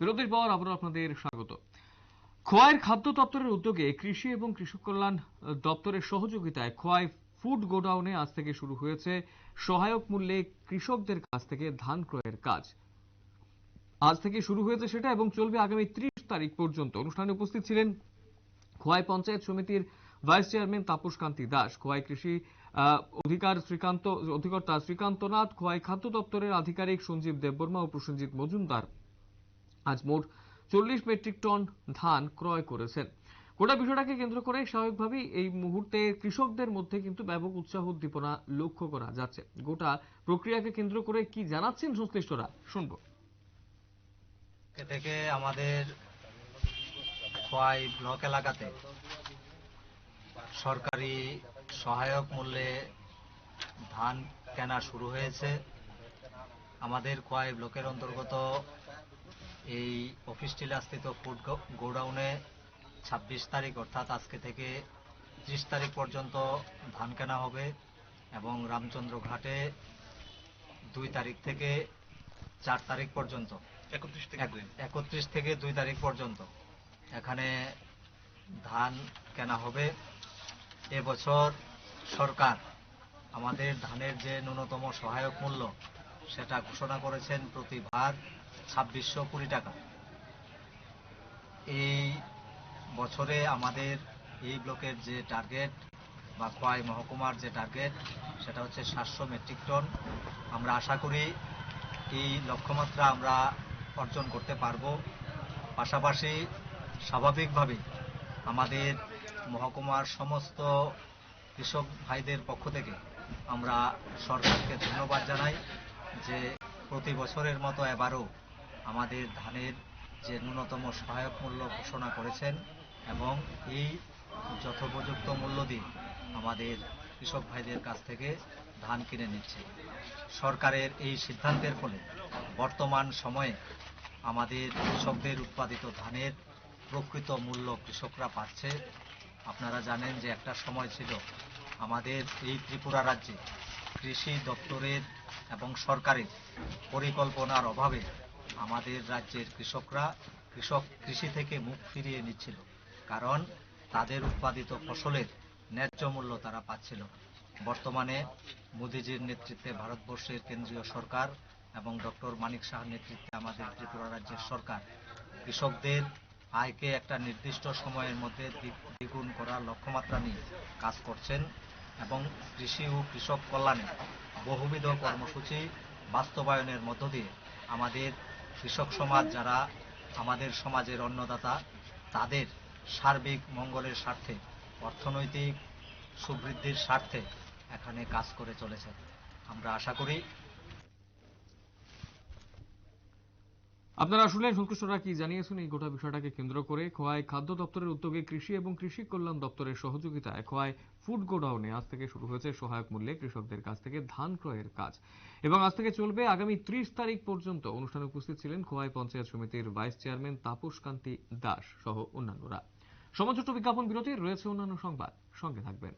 বিরতির পর আবারও আপনাদের স্বাগত। খোয়াইয়ের খাদ্য দপ্তরের উদ্যোগে কৃষি এবং কৃষক কল্যাণ দপ্তরের সহযোগিতায় খোয়াই ফুড গোডাউনে আজ থেকে শুরু হয়েছে সহায়ক মূল্যে কৃষকদের কাছ থেকে ধান ক্রয়ের কাজ। আজ থেকে শুরু হয়েছে সেটা এবং চলবে আগামী ত্রিশ তারিখ পর্যন্ত। অনুষ্ঠানে উপস্থিত ছিলেন খোয়াই পঞ্চায়েত সমিতির ভাইস চেয়ারম্যান তাপস কান্তি দাস, খোয়াই কৃষি অধিকার শ্রীকান্ত, অধিকর্তা শ্রীকান্ত নাথ, খোয়াই খাদ্য দপ্তরের আধিকারিক সঞ্জীব দেববর্মা ও প্রসেনজিৎ মজুমদার আজ মোট চল্লিশ মেট্রিক টন ধান ক্রয় করেছেন। গোটা বিষয়টাকে কেন্দ্র করে স্বাভাবিকভাবেই এই মুহূর্তে কৃষকদের মধ্যে কিন্তু ব্যাপক উৎসাহ উদ্দীপনা লক্ষ্য করা যাচ্ছে। গোটা প্রক্রিয়াকে কেন্দ্র করে কি জানাচ্ছেন সংশ্লিষ্টরা? শুনব। থেকে আমাদের ব্লক এলাকাতে সরকারি সহায়ক মূল্যে ধান কেনা শুরু হয়েছে। আমাদের খোয়াই ব্লকের অন্তর্গত এই অফিস টিলাস্থিত ফুড গোডাউনে ছাব্বিশ তারিখ অর্থাৎ আজকে থেকে ত্রিশ তারিখ পর্যন্ত ধান কেনা হবে এবং রামচন্দ্র ঘাটে দুই তারিখ থেকে চার তারিখ পর্যন্ত। একত্রিশ থেকে দুই। একত্রিশ থেকে দুই তারিখ পর্যন্ত এখানে ধান কেনা হবে। এবছর সরকার আমাদের ধানের যে ন্যূনতম সহায়ক মূল্য সেটা ঘোষণা করেছেন প্রতি ভার ছাব্বিশশো কুড়ি টাকা। এই বছরে আমাদের এই ব্লকের যে টার্গেট বা খোয়াই মহকুমার যে টার্গেট সেটা হচ্ছে সাতশো মেট্রিক টন আমরা আশা করি এই লক্ষ্যমাত্রা আমরা অর্জন করতে পারব। পাশাপাশি স্বাভাবিকভাবে আমাদের মহকুমার সমস্ত কৃষক ভাইদের পক্ষ থেকে আমরা সরকারকে ধন্যবাদ জানাই যে প্রতি বছরের মতো এবারও আমাদের ধানের যে ন্যূনতম সহায়ক মূল্য ঘোষণা করেছেন এবং এই যথোপযুক্ত মূল্য দিয়ে আমাদের কৃষক ভাইদের কাছ থেকে ধান কিনে নিচ্ছে। সরকারের এই সিদ্ধান্তের ফলে বর্তমান সময়ে আমাদের কৃষকদের উৎপাদিত ধানের প্রকৃত মূল্য কৃষকরা পাচ্ছে। আপনারা জানেন যে একটা সময় ছিল আমাদের এই ত্রিপুরা রাজ্যে কৃষি দপ্তরের এবং সরকারের পরিকল্পনার অভাবে আমাদের রাজ্যের কৃষকরা কৃষক কৃষি থেকে মুখ ফিরিয়ে নিচ্ছিল, কারণ তাদের উৎপাদিত ফসলের ন্যায্য মূল্য তারা পাচ্ছিল। বর্তমানে মোদিজির নেতৃত্বে ভারতবর্ষের কেন্দ্রীয় সরকার এবং ডক্টর মানিক শাহর নেতৃত্বে আমাদের ত্রিপুরা রাজ্যের সরকার। কৃষকদের আয়কে একটা নির্দিষ্ট সময়ের মধ্যে দ্বিগুণ করার লক্ষ্যমাত্রা নিয়ে কাজ করছেন এবং কৃষি ও কৃষক কল্যাণে বহুবিধ কর্মসূচি বাস্তবায়নের মধ্য দিয়ে আমাদের কৃষক সমাজ যারা আমাদের সমাজের অন্নদাতা, তাদের সার্বিক মঙ্গলের স্বার্থে, অর্থনৈতিক সুবৃদ্ধির স্বার্থে এখানে কাজ করে চলেছে আমরা আশা করি আপনারা শুনলেন সংশ্লিষ্টরা কি জানিয়েছেন? এই গোটা বিষয়টাকে কেন্দ্র করে খোয়াই খাদ্য দপ্তরের উদ্যোগে কৃষি এবং কৃষি কল্যাণ দপ্তরের সহযোগিতায় খোয়াই ফুড গোডাউনে আজ থেকে শুরু হয়েছে সহায়ক মূল্যে কৃষকদের কাছ থেকে ধান ক্রয়ের কাজ। এবং আজ থেকে চলবে আগামী ত্রিশ তারিখ পর্যন্ত অনুষ্ঠানে উপস্থিত ছিলেন খোয়াই পঞ্চায়েত সমিতির ভাইস চেয়ারম্যান তাপস কান্তি দাস সহ অন্যান্যরা। সমাজোট বিজ্ঞাপন বিরতি রয়েছে অন্যান্য সংবাদ। সঙ্গে থাকবেন।